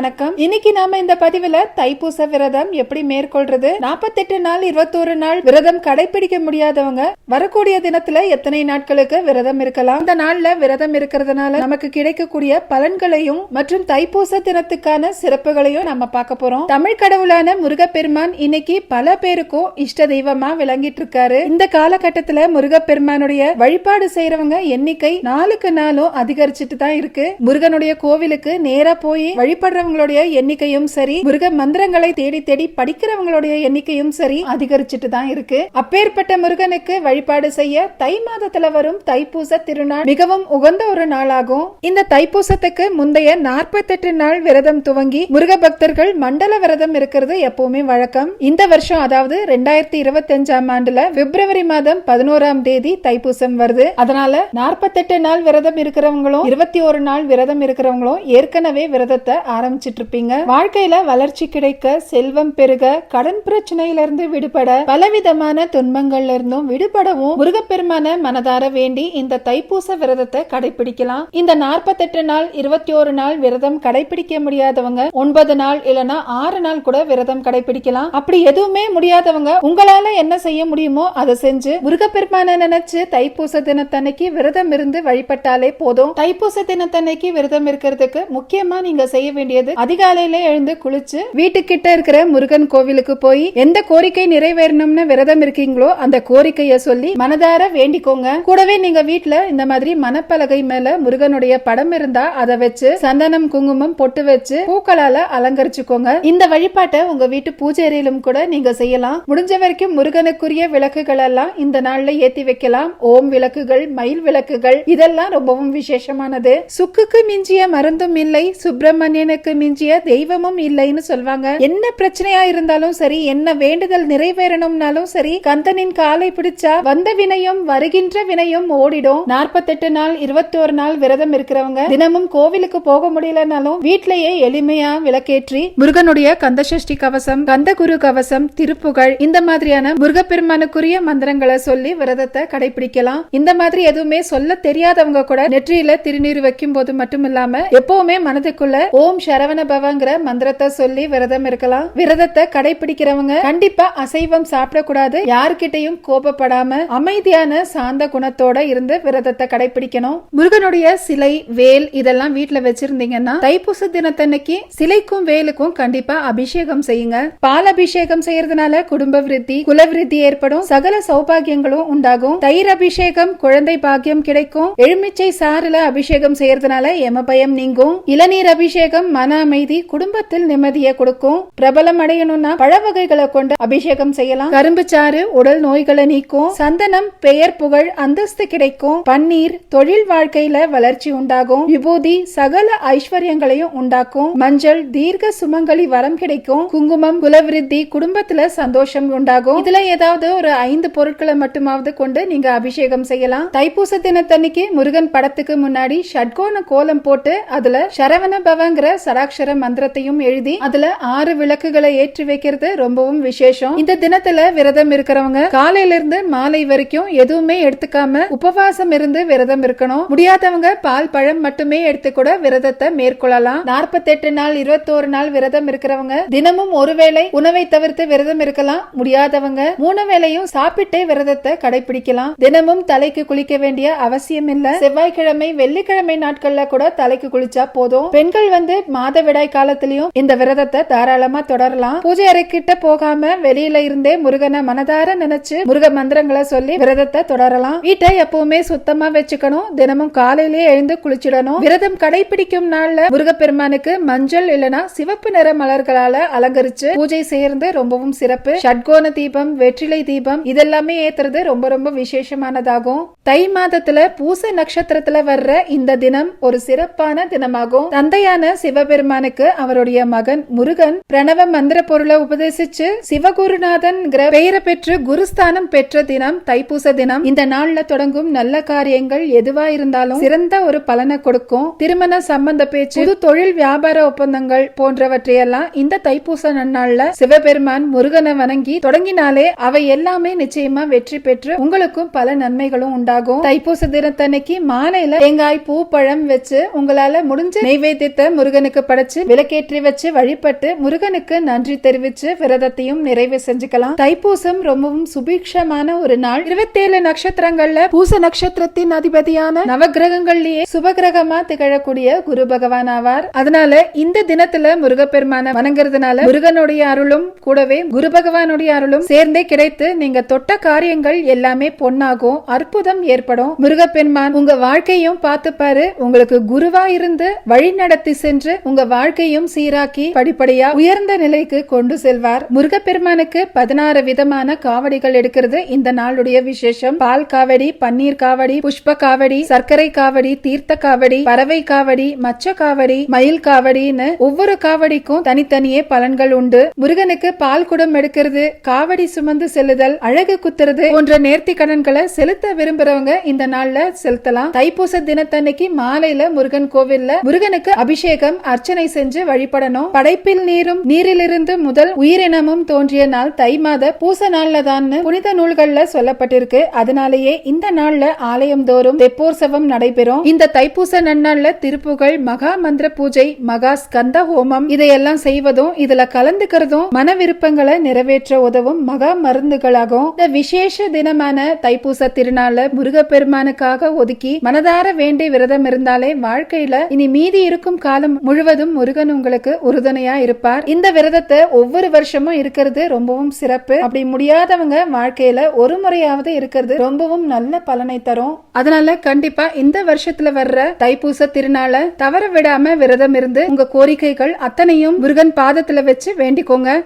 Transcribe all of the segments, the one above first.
வணக்கம். இன்னைக்கு நாம இந்த பதிவுல தைப்பூச விரதம் எப்படி மேற்கொள்றது நாற்பத்தெட்டு நாள் இருபத்தோரு நாள் விரதம் கடைபிடிக்க முடியாதவங்க வரக்கூடிய தினத்துல எத்தனை நாட்களுக்கு விரதம் இருக்கலாம்? இந்த நாள்ல விரதம் இருக்கிறதுனால நமக்கு கிடைக்கக்கூடிய பலன்களையும் மற்றும் தைப்பூச தினத்துக்கான சிறப்புகளையும் நம்ம பார்க்க போறோம். தமிழ் கடவுளான முருகப்பெருமான் இன்னைக்கு பல பேருக்கும் இஷ்ட தெய்வமா விளங்கிட்டு இருக்காரு. இந்த காலகட்டத்துல முருகப்பெருமானுடைய வழிபாடு செய்யறவங்க எண்ணிக்கை நாளுக்கு நாளும் அதிகரிச்சுட்டு தான் இருக்கு. முருகனுடைய கோவிலுக்கு நேரா போய் வழிபடுறவங்க படிக்கிறவங்களுடைய எண்ணிக்கையும் சரி மிருக மந்திரங்களை தேடி தேடி படிக்கிறவங்களுடைய எண்ணிக்கையும் சரி அதிகரிச்சுட்டு தான் இருக்கு. அப்பேற்பட்ட முருகனுக்கு வழிபாடு செய்ய தை மாதத்துல வரும் தைப்பூச திருநாள் மிகவும் உகந்த ஒரு நாளாகும். இந்த தைப்பூசத்துக்கு முந்தைய நாற்பத்தெட்டு நாள் விரதம் துவங்கி முருக பக்தர்கள் மண்டல விரதம் இருக்கிறது எப்பவுமே வழக்கம். இந்த வருஷம் அதாவது ரெண்டாயிரத்தி இருபத்தி அஞ்சாம் ஆண்டுல பிப்ரவரி மாதம் பதினோராம் தேதி தைப்பூசம் வருது. அதனால நாற்பத்தெட்டு நாள் விரதம் இருக்கிறவங்களும் இருபத்தி ஒரு நாள் விரதம் இருக்கிறவங்களும் ஏற்கனவே விரதத்தை ஆரம்பிச்சிட்டு இருப்பீங்க வாழ்க்கையில வளர்ச்சி கிடைக்க செல்வம் பெருக கடன் பிரச்சனையில இருந்து விடுபட பலவிதமான துன்பங்கள்ல இருந்தும் விடுபடவும் முருகப்பெருமான மனதார வேண்டி இந்த தைப்பூச விரதத்தை கடைபிடிக்கலாம் இந்த நாற்பத்தெட்டு நாள் இருபத்தி ஒரு நாள் விரதம் கடைபிடிக்க முடியாதவங்க ஒன்பது நாள் இல்லனா ஆறு நாள் கூட விரதம் கடைபிடிக்கலாம் அப்படி எதுவுமே முடியாதவங்க உங்களால என்ன செய்ய முடியுமோ அதை செஞ்சு முருகப்பெருமான நினைச்சு தைப்பூச தினத்தன்னைக்கு விரதம் இருந்து வழிபட்டாலே போதும். தைப்பூச தினத்தன்னைக்கு விரதம் இருக்கிறதுக்கு முக்கியமா நீங்க செய்ய வேண்டியது அதிகாலையில எழுந்து குளிச்சு வீட்டுக்கிட்ட இருக்கிற முருகன் கோவிலுக்கு போய் எந்த கோரிக்கை நிறைவேறணும்னு விரதம் இருக்கீங்களோ அந்த கோரிக்கைய சொல்லி மனதார வேண்டிக்கோங்க. கூடவே நீங்க வீட்டுல இந்த மாதிரி மனப்பலகை மேல முருகனுடைய படம் இருந்தா அதை வச்சு சந்தனம் குங்குமம் பொட்டு வச்சு பூக்களால அலங்கரிச்சுக்கோங்க. இந்த வழிபாட்டை உங்க வீட்டு பூஜை அறையிலும் கூட நீங்க செய்யலாம். முடிஞ்ச வரைக்கும் முருகனுக்குரிய விளக்குகள் எல்லாம் இந்த நாள்ல ஏத்தி வைக்கலாம். ஓம் விளக்குகள் மயில் விளக்குகள் இதெல்லாம் ரொம்பவும் விசேஷமானது. சுக்குக்கு மிஞ்சிய மருந்தும் இல்லை சுப்பிரமணியனுக்கு மிஞ்சிய தெய்வமும் இல்லைன்னு சொல்வாங்க. என்ன பிரச்சனையா இருந்தாலும் சரி என்ன வேண்டுதல் நிறைவேறணும்னாலும் சரி கந்தனின் காலை பிடிச்சா வந்த வினையும் வருகின்ற வினையும் ஓடிடும். நாற்பத்தெட்டு நாள் இருபத்தோரு நாள் விரதம் இருக்கிறவங்க தினமும் கோவிலுக்கு போக முடியலனாலும் வீட்டிலேயே எளிமையா விளக்கேற்றி முருகனுடைய கந்தசஷ்டி கவசம் கந்த குரு கவசம் திருப்புகழ் இந்த மாதிரியான முருகப்பெருமானுக்குரிய மந்திரங்களை சொல்லி விரதத்தை கடைபிடிக்கலாம். இந்த மாதிரி எதுவுமே சொல்ல தெரியாதவங்க கூட நெற்றியில திருநீர் வைக்கும் போது மட்டும் இல்லாம எப்பவுமே மனதுக்குள்ள ஓம் சரவண பவங்கிற மந்திரத்தை சொல்லி விரதம் இருக்கலாம். விரதத்தை கடைபிடிக்கிறவங்க கண்டிப்பா அசைவம் சாப்பிடக்கூடாது. யாருக்கிட்டையும் கோபப்படாம அமைதியான சாந்த குணத்தோட இருந்து விரதத்தை கடைபிடிக்கணும். முருகனுடைய சிலை வேல் இதெல்லாம் வீட்டுல வச்சிருந்தீங்கன்னா தைப்பூச தினத்தன்னைக்கு சிலைக்கும் வேலுக்கும் கண்டிப்பா அபிஷேகம் செய்யுங்க. பால் அபிஷேகம் செய்யறதுனால குடும்ப விருத்தி குல விருத்தி ஏற்படும். சகல சௌபாகியங்களும் உண்டாகும். தயிர் அபிஷேகம் குழந்தை பாக்கியம் கிடைக்கும். எலுமிச்சை சாறுல அபிஷேகம் செய்யறதுனால எம பயம் நீங்கும். இளநீர் அபிஷேகம் மன மன அமைதி குடும்பத்தில் நிம்மதியை கொடுக்கும். பிரபலம் அடையணும்னா பழ வகைகளை கொண்டு அபிஷேகம் செய்யலாம். கரும்பு சாறு உடல் நோய்களை நீக்கும். சந்தனம் பெயர் புகழ் அந்தஸ்து கிடைக்கும். பன்னீர் தொழில் வாழ்க்கையில வளர்ச்சி உண்டாகும். விபூதி சகல ஐஸ்வர்யங்களையும் உண்டாக்கும். மஞ்சள் தீர்க்க சுமங்கலி வரம் கிடைக்கும். குங்குமம் குலவிருத்தி குடும்பத்துல சந்தோஷம் உண்டாகும். இதுல ஏதாவது ஒரு ஐந்து பொருட்களை மட்டுமாவது கொண்டு நீங்க அபிஷேகம் செய்யலாம். தைப்பூச தினத்தன்னைக்கு முருகன் படத்துக்கு முன்னாடி ஷட்கோண கோலம் போட்டு அதுல சரவண பவங்கிற சராட்சர மந்திரத்தையும் எழுதி அதுல ஆறு விளக்குகளை ஏற்றி வைக்கிறது ரொம்பவும் விசேஷம். இந்த தினத்துல விரதம் இருக்கிறவங்க காலையில இருந்து மாலை வரைக்கும் எதுவுமே எடுத்துக்காம உபவாசம் இருந்து விரதம் இருக்கணும். முடியாதவங்க பால் பழம் மட்டுமே எடுத்து கூட விரதத்தை மேற்கொள்ளலாம். நாற்பத்தெட்டு நாள் இருபத்தோரு நாள் விரதம் இருக்கிறவங்க தினமும் ஒருவேளை உணவை தவிர்த்து விரதம் இருக்கலாம். முடியாதவங்க மூணு வேளையும் சாப்பிட்டே விரதத்தை கடைபிடிக்கலாம். தினமும் தலைக்கு குளிக்க வேண்டிய அவசியம் இல்ல செவ்வாய்க்கிழமை வெள்ளிக்கிழமை நாட்கள்ல கூட தலைக்கு குளிச்சா போதும். பெண்கள் வந்து மாதவிடாய் காலத்திலயும் இந்த விரதத்தை தாராளமா தொடரலாம். பூஜை அறைக்கிட்ட போகாம வெளியில இருந்தே முருகனை மனதார நினைச்சு முருக மந்திரங்களை சொல்லி விரதத்தை தொடரலாம். வீட்டை எப்பவுமே சுத்தமா வச்சுக்கணும். தினமும் காலையிலேயே எழுந்து குளிச்சிடணும். விரதம் கடைபிடிக்கும் நாள்ல முருகப்பெருமானுக்கு மஞ்சள் இல்லனா சிவப்பு நிற மலர்களால அலங்கரிச்சு பூஜை செய்யறது ரொம்பவும் சிறப்பு. ஷட்கோண தீபம் வெற்றிலை தீபம் இதெல்லாமே ஏத்துறது ரொம்ப ரொம்ப விசேஷமானதாகும். தை மாதத்துல பூச நட்சத்திரத்துல வர்ற இந்த தினம் ஒரு சிறப்பான தினமாகும். தந்தையான சிவபெரு சிவபெருமானுக்கு அவருடைய மகன் முருகன் பிரணவ மந்திர பொருளை உபதேசிச்சு சிவகுருநாதன் பெயரை பெற்று குருஸ்தானம் பெற்ற தினம் தைப்பூச தினம். இந்த நாள்ல தொடங்கும் நல்ல காரியங்கள் எதுவா இருந்தாலும் சிறந்த ஒரு பலனை கொடுக்கும். திருமண சம்பந்த பேச்சு புது தொழில் வியாபார ஒப்பந்தங்கள் போன்றவற்றையெல்லாம் இந்த தைப்பூச நன்னாள்ல சிவபெருமான் முருகனை வணங்கி தொடங்கினாலே அவை எல்லாமே நிச்சயமா வெற்றி பெற்று உங்களுக்கும் பல நன்மைகளும் உண்டாகும். தைப்பூச தினத்தன்னைக்கு மாலையில தேங்காய் பூ பழம் வச்சு உங்களால முடிஞ்ச நைவேத்தியத்தை முருகனுக்கு படைச்சு விளக்கேற்றி வச்சு வழிபட்டு முருகனுக்கு நன்றி தெரிவிச்சு விரதத்தையும் நிறைவு செஞ்சுக்கலாம். தைப்பூசம் ரொம்பவும் சுபீக்ஷமான ஒரு நாள். இருபத்தேழு நட்சத்திரங்கள்ல பூச நட்சத்திரத்தின் அதிபதியான நவகிரகங்கள்லயே சுபகிரகமா திகழக்கூடிய குரு பகவான் ஆவார். அதனால இந்த தினத்துல முருகப்பெருமான வணங்குறதுனால முருகனுடைய அருளும் கூடவே குரு பகவானுடைய அருளும் சேர்ந்தே கிடைத்து நீங்க தொட்ட காரியங்கள் எல்லாமே பொன்னாகும் அற்புதம் ஏற்படும். முருகப்பெருமான் உங்க வாழ்க்கையும் பார்த்துப்பாரு. உங்களுக்கு குருவா இருந்து வழி நடத்தி சென்று உங்க வாழ்க்கையும் சீராக்கி படிப்படியா உயர்ந்த நிலைக்கு கொண்டு செல்வார். முருகப்பெருமானுக்கு பதினாறு விதமான காவடிகள் எடுக்கிறது. இந்த நாளுடைய விசேஷம் பால் காவடி பன்னீர் காவடி புஷ்ப காவடி சர்க்கரை காவடி தீர்த்த காவடி பறவை காவடி மச்ச காவடி மயில் காவடின்னு ஒவ்வொரு காவடிக்கும் தனித்தனியே பலன்கள் உண்டு. முருகனுக்கு பால் குடம் எடுக்கிறது காவடி சுமந்து செல்லுதல் அழகு குத்துறது போன்ற நேர்த்தி கடன்களை செலுத்த விரும்புறவங்க இந்த நாள்ல செலுத்தலாம். தைப்பூச தினத்தன்னைக்கு மாலையில முருகன் கோவில்ல முருகனுக்கு அபிஷேகம் அர்ச்சனை செஞ்சு வழிபடணும். படைப்பில் நீரும் நீரிலிருந்து முதல் உயிரினமும் தோன்றிய நாள் தை மாத பூச நாள்ல தான் புனித நூல்கள்ல சொல்லப்பட்டிருக்கு. அதனாலேயே இந்த நாள்ல ஆலயம் தோறும் தெப்போற்சவம் நடைபெறும். இந்த தைப்பூச நன்னாள்ல திருப்புகழ் மகா மந்திர பூஜை மகா ஸ்கந்த ஹோமம் இதையெல்லாம் செய்வதும் இதுல கலந்துக்கிறதும் மன விருப்பங்களை நிறைவேற்ற உதவும் மகா மருந்துகளாகும். இந்த விசேஷ தினமான தைப்பூச திருநாள முருகப்பெருமானுக்காக ஒதுக்கி மனதார வேண்டி விரதம் இருந்தாலே வாழ்க்கையில இனி மீதி இருக்கும் காலம் முழுவதும் முருகன் உங்களுக்கு உறுதுணையா இருப்பார். இந்த விரதத்தை ஒவ்வொரு வருஷமும் இருக்கிறது ரொம்பவும் சிறப்பு. அப்படி முடியாதவங்க வாழ்க்கையில ஒரு முறையாவது இருக்கிறது ரொம்பவும் நல்ல பலனை தரும். அதனால கண்டிப்பா இந்த வருஷத்துல வர்ற தைப்பூச திருநாள தவற விடாம விரதம் இருந்து உங்க கோரிக்கைகள் அத்தனையும் முருகன் பாதத்துல வச்சு வேண்டிக்கோங்க.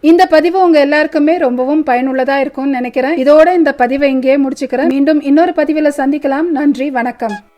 இந்த பதிவு உங்க எல்லாருக்குமே ரொம்பவும் பயனுள்ளதா இருக்கும்னு நினைக்கிறேன். இதோட இந்த பதிவை இங்கே முடிச்சுக்கிறேன். மீண்டும் இன்னொரு பதிவுல சந்திக்கலாம். நன்றி வணக்கம்.